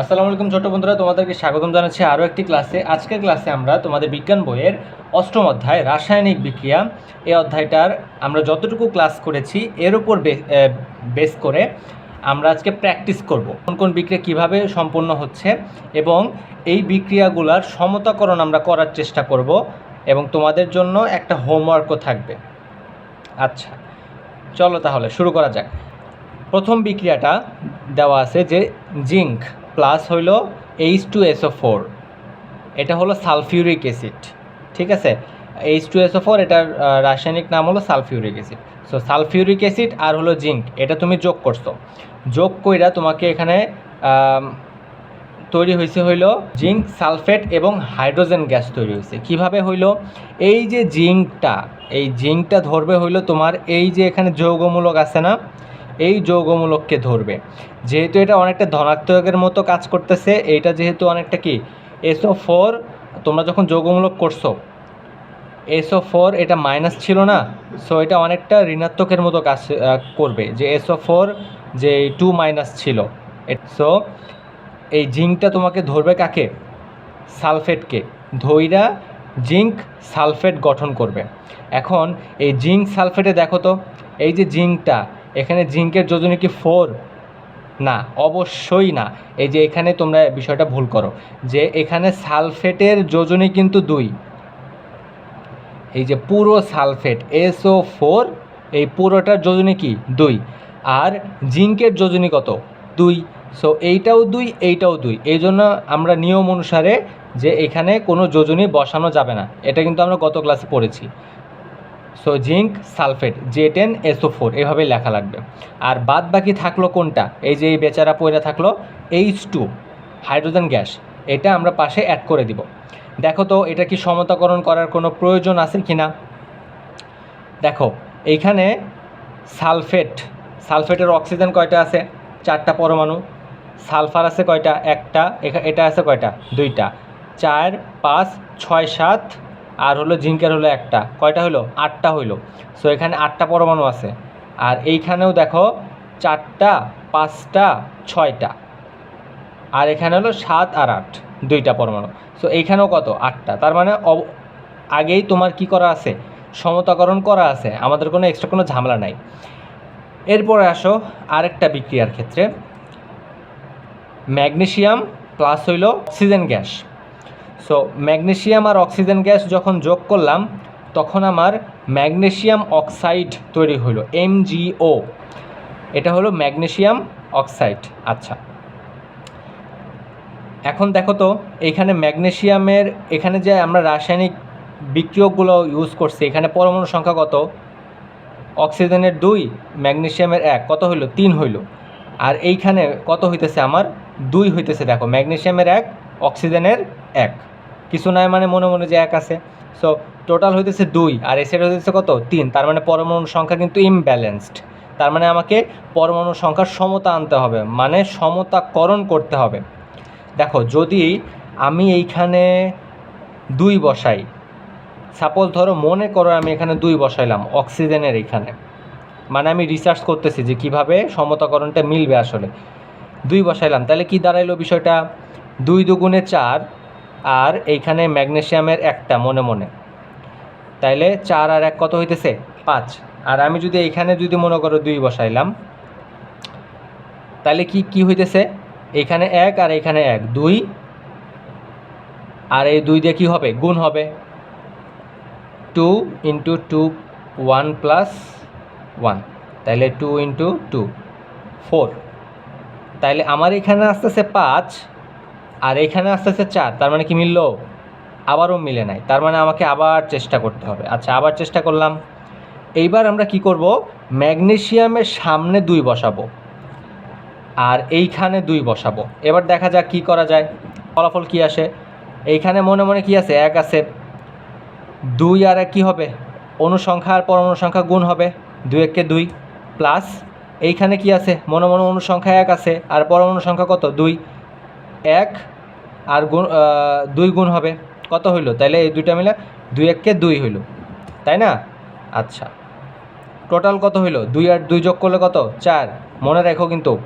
আসসালামু আলাইকুম ছোট বন্ধুরা, তোমাদেরকে স্বাগতম জানাচ্ছি আরও একটি ক্লাসে। আজকের ক্লাসে আমরা তোমাদের বিজ্ঞান বইয়ের অষ্টম অধ্যায়, রাসায়নিক বিক্রিয়া। এই অধ্যায়টার আমরা যতটুকু ক্লাস করেছি, এর উপর বেস করে আমরা আজকে প্র্যাকটিস করব। কোন কোন বিক্রিয়া কীভাবে সম্পন্ন হচ্ছে এবং এই বিক্রিয়াগুলোর সমতাকরণ আমরা করার চেষ্টা করব এবং তোমাদের জন্য একটা হোমওয়ার্কও থাকবে। আচ্ছা চলো তাহলে শুরু করা যাক। প্রথম বিক্রিয়াটা দেওয়া আছে যে জিঙ্ক। প্লাস হইল এইচ টু এসও ফোর এটা হলো সালফিউরিক অ্যাসিড, ঠিক আছে? এইচ টু এসও ফোর এটার রাসায়নিক নাম হলো sulphuric acid. So sulphuric acid আর হলো জিঙ্ক, এটা তুমি যোগ করছ। যোগ কইরা তোমাকে এখানে তৈরি হয়েছে হইল জিঙ্ক, সালফেট এবং হাইড্রোজেন গ্যাস তৈরি হয়েছে কীভাবে হইল? এই যে জিঙ্কটা, এই জিঙ্কটা ধরবে হইল তোমার এই যে এখানে যৌগমূলক আছে না এই যৌগমূলককে ধরবে। যেহেতু এটা অনেকটা ধনাত্মকের মতো কাজ করতেছে, এইটা যেহেতু অনেকটা কি? এসও ফোর, তোমরা যখন যৌগমূলক করছ, এসও ফোর এটা মাইনাস ছিল না, সো এটা অনেকটা ঋণাত্মকের মতো কাজ করবে। যে এসও ফোর, যে টু মাইনাস ছিল সো এই জিঙ্কটা তোমাকে ধরবে কাকে? সালফেটকে। ধইরা জিঙ্ক সালফেট গঠন করবে। এখন এই জিঙ্ক সালফেটে দেখো তো, এই যে জিঙ্কটা এখানে জিঙ্কের যোজনী কি ফোর না, অবশ্যই না। এই যে এখানে তোমরা বিষয়টা ভুল করো। যে এখানে সালফেটের যোজনী কিন্তু দুই। এই যে পুরো সালফেট এসও ফোর এই পুরোটার যোজনী কি? দুই। আর জিঙ্কের যোজনী কত? দুই। সো এইটাও দুই এইটাও দুই। এই জন্য আমরা নিয়ম অনুসারে যে এখানে কোনো যোজনী বসানো যাবে না। এটা কিন্তু আমরা গত ক্লাসে পড়েছি। সো জিঙ্ক, সালফেট জে টেন এসও ফোর এভাবে লেখা লাগবে। আর বাদ বাকি থাকল কোনটা? এই যে এই বেচারা পয়রা থাকল, এইচ টু, হাইড্রোজেন গ্যাস, এটা আমরা পাশে অ্যাড করে দিব। দেখো তো, এটা কি সমতাকরণ করার কোনো প্রয়োজন আছে কি না দেখো, এইখানে সালফেট, সালফেটের অক্সিজেন কয়টা আছে? চারটা পরমাণু। সালফার আছে কয়টা? একটা এটা আছে কয়টা? দুইটা। চার, পাঁচ, ছয়, সাত আর হলো জিঙ্কের হলো একটা। কয়টা হলো আটটা হইল। সো এখানে আটটা পরমাণু আছে। আর এইখানেও দেখো চারটা, পাঁচটা, ছয়টা। আর এখানে হলো সাত আর আট, দুইটা পরমাণু। সো এইখানেও কত? আটটা। তার মানে আগেই তোমার কি করা আছে? সমতাকরণ করা আছে। আমাদের কোনো এক্সট্রা কোনো ঝামেলা নাই। এরপরে আসো আরেকটা বিক্রিয়ার ক্ষেত্রে। ম্যাগনেশিয়াম প্লাস হইল অক্সিজেন গ্যাস। সো ম্যাগনেসিয়াম আর অক্সিজেন গ্যাস যখন যোগ করলাম, তখন আমার ম্যাগনেসিয়াম অক্সাইড তৈরি হলো এমজিও এটা হলো ম্যাগনেসিয়াম অক্সাইড আচ্ছা। এখন দেখো তো, এখানে ম্যাগনেসিয়ামের এখানে যে আমরা রাসায়নিক বিক্রিয়কগুলো ইউজ করছি, এখানে পরমাণু সংখ্যা কত? অক্সিজেনের দুই ম্যাগনেসিয়ামের এক। কত হইল? তিন হইল। আর এইখানে কত হইতেছে আমার? দুই হইতেছে, দেখো। ম্যাগনেসিয়ামের এক অক্সিজেনের এক। কিছু নয় মানে মনে মনে যে এক আছে। সো টোটাল হইতেছে দুই, আর এসের হইতেছে কত? তিন। তার মানে পরমাণু সংখ্যা কিন্তু ইমব্যালেন্সড তার মানে আমাকে পরমাণু সংখ্যার সমতা আনতে হবে মানে সমতাকরণ করতে হবে। দেখো, যদি আমি এইখানে দুই বসাই সাপোজ ধরো মনে করো আমি এখানে দুই বসাইলাম, অক্সিজেনের এইখানে। মানে আমি রিসার্চ করতেছি যে কীভাবে সমতাকরণটা মিলবে আসলে। দুই বসাইলাম, তাহলে কি দাঁড়াইলো বিষয়টা? দুই দুগুণে চার আর এইখানে ম্যাগনেশিয়ামের একটা মনে মনে। তাইলে চার আর এক কত হইতেছে? পাঁচ। আর আমি যদি এইখানে যদি মনে করো দুই বসাইলাম তাহলে কি কি হইতেছে? এখানে এক আর এখানে এক, দুই। আর এই দুই দিয়ে কি হবে? গুণ হবে। Two into two, one plus one. তাইলে টু ইন্টু টু, ফোর। তাইলে আমার এখানে আসতেছে পাঁচ আর এখানে আস্তে আস্তে চার, তার মানে কি মিললো? আবারও মিলে নাই, তার মানে আমাকে আবার চেষ্টা করতে হবে। আচ্ছা আবার চেষ্টা করলাম। এইবার আমরা কি করব? ম্যাগনেসিয়ামের সামনে দুই বসাবো। আর এইখানে দুই বসাবো। এবার দেখা যাক কি করা যায়। ফলাফল কি আসে? এইখানে মনে মনে কি আছে? এক আছে। দুই আর এক কী হবে? অনুসংখ্যা আর পরমাণু সংখ্যা গুণ হবে। দুই এককে দুই প্লাস। এইখানে কি আছে? মনে মনে অনুসংখ্যা এক আছে। আর পরমাণু সংখ্যা কত? দুই। এক আর গুণ দুই গুণ হবে। কত হইল? তাইলে এই দুইটা মিলে দুই এককে দুই হইল। তাই না? আচ্ছা। টোটাল কত হইল? দুই আর দুই যোগ করলে কত? চার। মনে রেখো কিন্তু।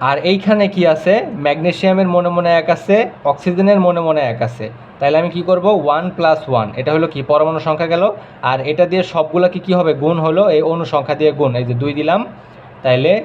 আর এইখানে কি আছে? ম্যাগনেশিয়ামের মনে মনে এক আছে, অক্সিজেনের মনে মনে এক আছে। তাহলে আমি কি করব? One plus one. এটা হলো কি? পরমাণু সংখ্যা গেল। আর এটা দিয়ে সবগুলো কি কী হবে? গুণ হলো এই অনু সংখ্যা দিয়ে গুণ। এই যে দুই দিলাম। তাইলে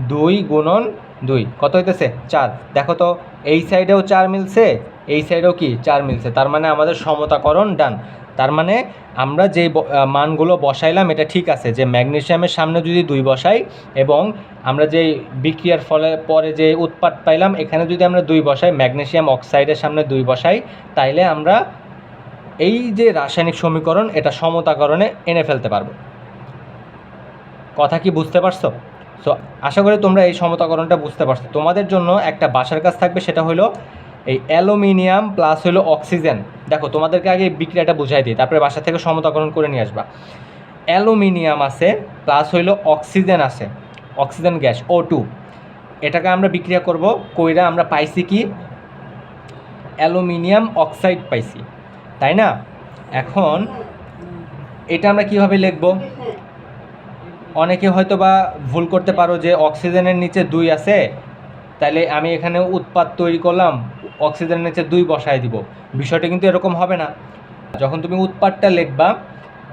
দুই গুণন দুই। কত হইতেছে? চার। দেখো তো এই সাইডেও চার মিলছে এই সাইডেও কি? চার মিলছে। তার মানে আমাদের সমতাকরণ ডান। তার মানে আমরা আহ, মানগুলো বসাইলাম এটা ঠিক আছে যে ম্যাগনেশিয়ামের সামনে যদি দুই বসাই এবং আমরা যেই বিক্রিয়ার ফলে পরে যে উৎপাদ পাইলাম এখানে যদি আমরা দুই বসাই ম্যাগনেশিয়াম অক্সাইডের সামনে দুই বসাই তাইলে আমরা এই যে রাসায়নিক সমীকরণ এটা সমতাকরণে এনে ফেলতে পারব। কথা কি বুঝতে পারছ? সো আশা করি তোমরা এই সমতাকরণটা বুঝতে পারছ। তোমাদের জন্য একটা বাসার কাজ থাকবে, সেটা হলো এই অ্যালুমিনিয়াম প্লাস হলো অক্সিজেন। দেখো, তোমাদেরকে আগে বিক্রিয়াটা বুঝাই দিই, তারপরে বাসা থেকে সমতাকরণ করে নিয়ে আসবা। অ্যালুমিনিয়াম আছে প্লাস হইল অক্সিজেন আছে, অক্সিজেন গ্যাস ও টু এটাকে আমরা বিক্রিয়া করব, কইরা আমরা পাইছি কি? অ্যালুমিনিয়াম অক্সাইড পাইছি। তাই না? এখন এটা আমরা কীভাবে লিখব? অনেকে হয়তো বা ভুল করতে পারো যে অক্সিজেনের নিচে দুই আছে তাহলে আমি এখানে উৎপাদ তৈরি করলাম, অক্সিজেনের নিচে দুই বসায় দিব। বিষয়টা কিন্তু এরকম হবে না। যখন তুমি উৎপাদটা লিখবা,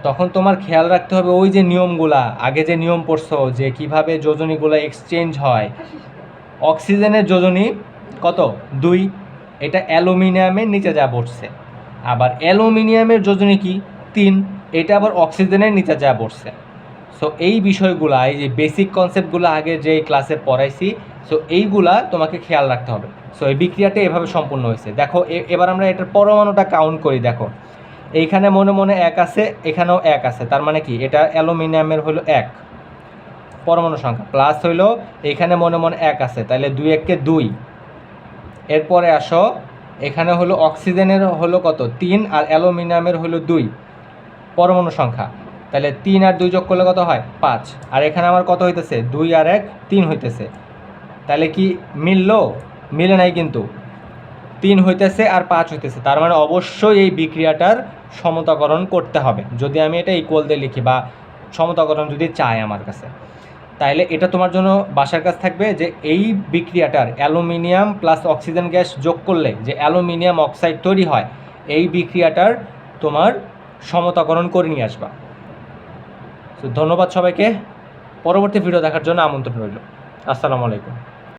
তখন তোমার খেয়াল রাখতে হবে ওই যে নিয়মগুলা, আগে যে নিয়ম পড়ছো যে কীভাবে যোজনীগুলো এক্সচেঞ্জ হয়। অক্সিজেনের যোজনী কত? দুই। এটা অ্যালুমিনিয়ামের নিচে যা পড়ছে আবার অ্যালুমিনিয়ামের যোজনী কি? তিন। এটা আবার অক্সিজেনের নিচে যা পড়ছে সো এই বিষয়গুলা এই যে বেসিক কনসেপ্টগুলো আগে যে ক্লাসে পড়াইছি সো এইগুলা তোমাকে খেয়াল রাখতে হবে। সো এই বিক্রিয়াটা এভাবে সম্পূর্ণ হয়েছে। দেখো এবার আমরা এটার পরমাণুটা কাউন্ট করি, দেখো। এইখানে মনে মনে এক আছে, এখানেও এক আছে। তার মানে কি? এটা অ্যালুমিনিয়ামের হলো এক। পরমাণু সংখ্যা। প্লাস হইল, এখানে মনে মনে এক আছে তাহলে দুই এককে দুই। এরপরে আসো, এখানে হলো অক্সিজেনের হলো কত? তিন, আর অ্যালুমিনিয়ামের হলো দুই। পরমাণু সংখ্যা। তাহলে তিন আর দুই যোগ করলে কত হয়? পাঁচ। আর এখানে আমার কত হইতেছে? দুই আর এক, তিন হইতেছে। তাহলে কি মিললো? মিলে নাই কিন্তু। তিন হইতেছে আর পাঁচ হইতেছে। তার মানে অবশ্যই এই বিক্রিয়াটার সমতাকরণ করতে হবে। যদি আমি এটা ইকুয়াল দিয়ে লিখি বা সমতাকরণ যদি চাই আমার কাছে। তাইলে এটা তোমার জন্য বাসার কাজ থাকবে যে এই বিক্রিয়াটার অ্যালুমিনিয়াম প্লাস অক্সিজেন গ্যাস যোগ করলে যে অ্যালুমিনিয়াম অক্সাইড তৈরি হয়, এই বিক্রিয়াটার তোমার সমতাকরণ করে নিয়ে আসবা। ধন্যবাদ সবাইকে। পরবর্তী ভিডিও দেখার জন্য আমন্ত্রণ রইল। আসসালামু আলাইকুম।